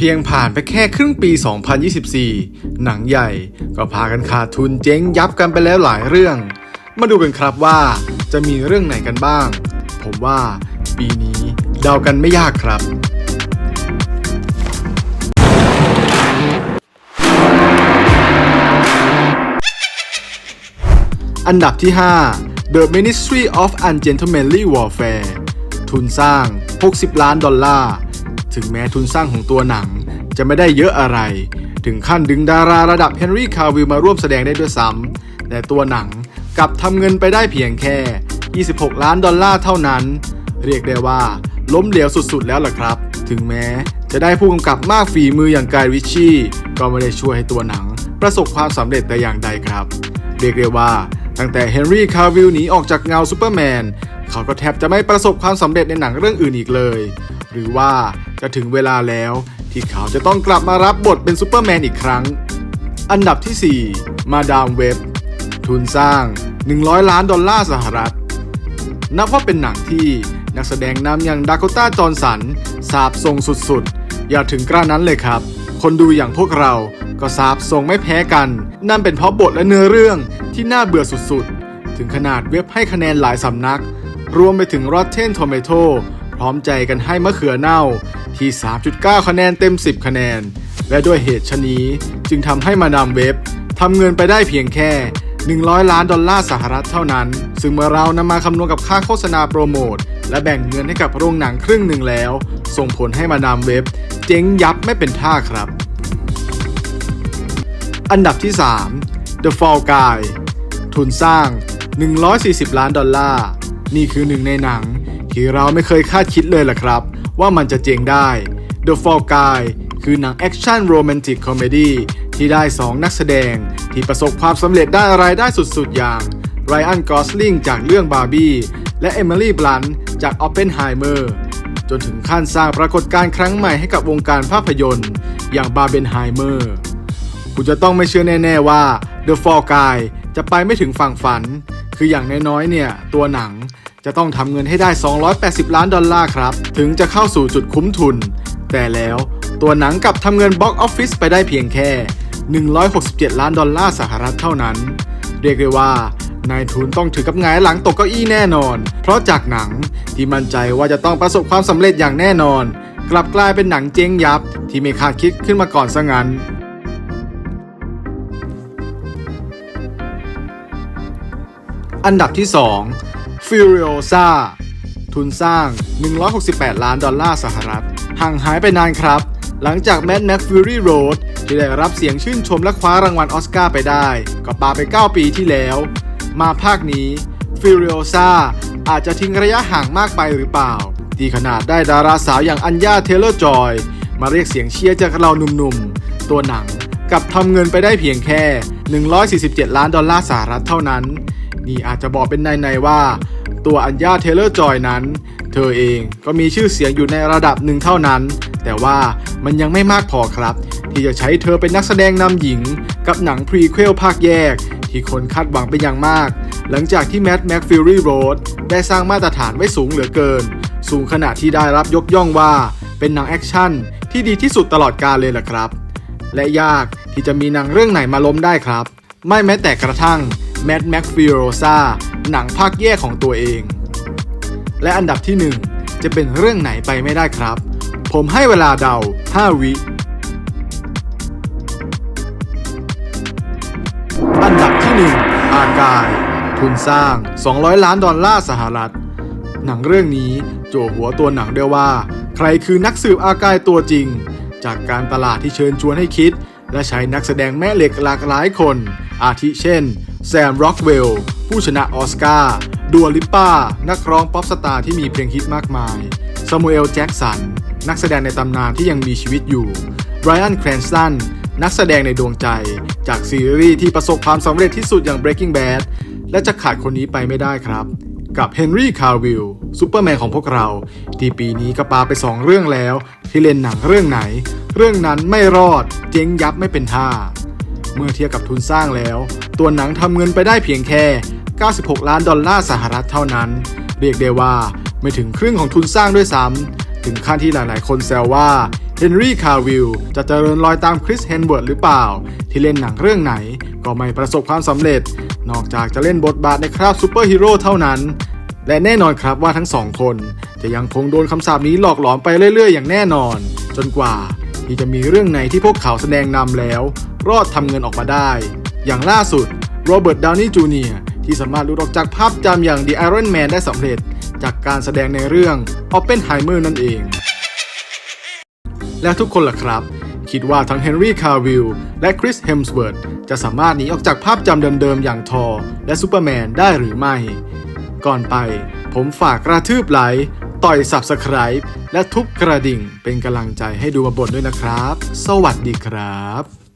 เพียงผ่านไปแค่ครึ่งปี 2024 หนังใหญ่ก็พากันขาดทุนเจ๊งยับกันไปแล้วหลายเรื่อง มาดูกันครับว่าจะมีเรื่องไหนกันบ้าง ผมว่าปีนี้เดากันไม่ยากครับ อันดับที่ 5 The Ministry of Ungentlemanly Warfare ทุนสร้าง 60 ล้านดอลลาร์ ถึงแม้ทุนสร้างของตัวหนังจะไม่ได้เยอะอะไร ถึงขั้นดึงดาราระดับเฮนรี่คาวิลมาร่วมแสดงได้ด้วยซ้ำแต่ตัวหนังกลับทำเงินไปได้เพียงแค่ 26 ล้านดอลลาร์เท่านั้น เรียกได้ว่าล้มเหลวสุดๆแล้วล่ะครับ ถึงแม้จะได้ผู้กำกับมากฝีมืออย่างกายริชชี่ก็ไม่ได้ช่วยให้ตัวหนัง ประสบความสำเร็จแต่อย่างใดครับ เรียกได้ว่าตั้งแต่เฮนรี่คาวิลหนีออกจากเงาซูเปอร์แมน เขาก็แทบจะไม่ประสบความสำเร็จในหนังเรื่องอื่นอีกเลย หรือว่าจะถึงเวลาแล้วที่เขาจะต้องกลับมารับบทเป็นซูเปอร์แมนอีกครั้ง อันดับที่ 4 มาดามเว็บ ทุนสร้าง 100 ล้านดอลลาร์สหรัฐ นับว่าเป็นหนังที่นักแสดงนำอย่างดาโกต้า จอร์นสัน สาบทรงสุดๆ อย่าถึงกระนั้นเลยครับ คนดูอย่างพวกเราก็สาบทรงไม่แพ้กัน นั่นเป็นเพราะบทและเนื้อเรื่องที่น่าเบื่อสุดๆ ถึงขนาดเว็บให้คะแนนหลายสำนัก รวมไปถึง Rotten Tomato พร้อมใจกันให้มะเขือเน่าที่ 3.9 คะแนนเต็ม 10 คะแนน และด้วยเหตุชนี้จึงทำให้มาดามเว็บทำเงินไปได้เพียงแค่ 100 ล้านดอลลาร์สหรัฐเท่านั้น ซึ่งเมื่อเรานำมาคำนวณกับค่าโฆษณาโปรโมท และแบ่งเงินให้กับโรงหนังครึ่งหนึ่งแล้ว ส่งผลให้มาดามเว็บเจ๊งยับไม่เป็นท่าครับ อันดับที่ 3 The Fall Guy ทุนสร้าง 140 ล้านดอลลาร์ นี่คือหนึ่งในหนัง ที่เราไม่เคยคาดคิดเลยล่ะครับ ว่ามันจะเจ๋งได้ The Fall Guy คือหนังแอคชั่นโรแมนติกคอมเมดี้ที่ได้ 2 นักแสดง ที่ประสบความสำเร็จได้รายได้สุดๆ อย่างไรอันกอสลิงจากเรื่องบาร์บี้และเอมิลี่บลันจากออปเปนไฮเมอร์จนถึงขั้นสร้างปรากฏการณ์ครั้งใหม่ให้กับวงการภาพยนตร์ อย่างบาร์เบนไฮเมอร์คุณจะต้องไม่เชื่อแน่ ๆ ว่า The Fall Guy จะไปไม่ถึงฝั่งฝัน คืออย่างน้อยๆเนี่ย ตัวหนัง จะต้องทำเงินให้ได้ 280 ล้านดอลลาร์ครับ ถึงจะเข้าสู่จุดคุ้มทุน แต่แล้วตัวหนังกับทำเงินบ็อกออฟฟิศไปได้เพียงแค่ 167 ล้านดอลลาร์สหรัฐเท่านั้น เรียกได้ว่านายทุนต้องถือกับงายหลังตกเก้าอี้แน่นอน เพราะจากหนังที่มั่นใจว่าจะต้องประสบความสำเร็จอย่างแน่นอน กลับกลายเป็นหนังเจ๊งยับที่ไม่คาดคิดขึ้นมาก่อนซะงั้นอันดับที่ 2 Furiosa ทุนสร้าง 168 ล้านดอลลาร์สหรัฐ ห่างหายไปนานครับ หลังจาก Mad Max Fury Road ที่ได้รับเสียงชื่นชมและคว้ารางวัลออสการ์ไปได้ ก็ปาไป 9 ปีที่แล้ว มาภาคนี้ Furiosa อาจจะทิ้งระยะห่างมากไปหรือเปล่า ที่ขนาดได้ดาราสาวอย่างอัญญาเทเลอร์จอย มาเรียกเสียงเชียร์จากเราหนุ่มๆ ตัวหนังกับทำเงินไปได้เพียงแค่ 147 ล้านดอลลาร์สหรัฐเท่านั้น นี่อาจจะบอกเป็นในๆว่า ตัวอัญญาเทเลอร์จอยนั้น เธอเองก็มีชื่อเสียงอยู่ในระดับหนึ่งเท่านั้น แต่ว่ามันยังไม่มากพอครับ ที่จะใช้เธอเป็นนักแสดงนำหญิง กับหนังพรีเควลภาคแยก ที่คนคาดหวังเป็นอย่างมาก หลังจากที่แม d แม็กฟิลลี่โรดได้สร้างมาตรฐานไว้สูงเหลือเกิน สูงขนาดที่ได้รับยกย่องว่า เป็นหนังแอคชั่นที่ดีที่สุดตลอดกาลเลยล่ะครับ และยากที่จะมีหนังเรื่องไหนมาล้มได้ครับ ไม่แม้แต่กระทั่ง Mad Max Furiosa หนังภาคแยกของตัวเอง และอันดับที่ 1 จะเป็นเรื่องไหนไปไม่ได้ครับ ผมให้เวลาเดา 5 วิ อันดับที่ 1 อากาย ทุนสร้าง 200 ล้านดอลลาร์สหรัฐ หนังเรื่องนี้โจหัวตัวหนังด้วยว่า ใครคือนักสืบอากายตัวจริง จากการตลาดที่เชิญชวนให้คิด และใช้นักแสดงแม่เหล็กหลากหลายคน อาทิเช่น แซม ร็อกเวล ผู้ชนะออสการ์ดัวลิปป้า นักร้องป๊อปสตาร์ที่มีเพลงฮิตมากมายซามูเอลแจ็กสัน นักแสดงในตำนานที่ยังมีชีวิตอยู่ไบรอันแครนสตันนักแสดงในดวงใจ จากซีรีส์ที่ประสบความสำเร็จที่สุดอย่าง Breaking Bad และจะขาดคนนี้ไปไม่ได้ครับ กับเฮนรี่คาร์วิลซูเปอร์แมนของพวกเรา ที่ปีนี้ก็ปาไป 2 เรื่องแล้ว ที่เล่นหนังเรื่องไหน เรื่องนั้นไม่รอด เจ๊งยับไม่เป็นท่า เมื่อเทียบกับทุนสร้างแล้ว ตัวหนังทำเงินไปได้เพียงแค่ 96 ล้านดอลลาร์สหรัฐเท่านั้น เรียกได้ว่าไม่ถึงครึ่งของทุนสร้างด้วยซ้ำ ถึงขั้นที่หลายๆ คนแซวว่าเฮนรี่คาวิลจะเจริญรอยตามคริสเฮนเวิร์ดหรือเปล่า ที่เล่นหนังเรื่องไหนก็ไม่ประสบความสำเร็จ นอกจากจะเล่นบทบาทในคราบซูเปอร์ฮีโร่เท่านั้น และแน่นอนครับว่าทั้งสองคน จะยังคงโดนคำสาปนี้หลอกหลอนไปเรื่อย ๆ อย่างแน่นอน จนกว่าที่จะมีเรื่องไหนที่พวกเขาแสดงนำแล้ว รอดทำเงินออกมาได้ อย่างล่าสุดโรเบิร์ตดาวนี่จูเนียร์ ที่สามารถหลุดออกจากภาพจำอย่าง The Iron Man ได้สำเร็จ จากการแสดงในเรื่อง Oppenheimer นั่นเอง แล้วทุกคนล่ะครับ คิดว่าทั้งเฮนรี่คาร์วิลและคริสเฮมส์เวิร์ธจะสามารถหนีออกจากภาพจำเดิมๆ อย่างทอร์และซูเปอร์แมนได้หรือไม่ ก่อนไป ผมฝากกระทืบไลค์ต่อย Subscribe และทุบกระดิ่งเป็นกำลังใจให้ดูมาบทด้วยนะครับ สวัสดีครับ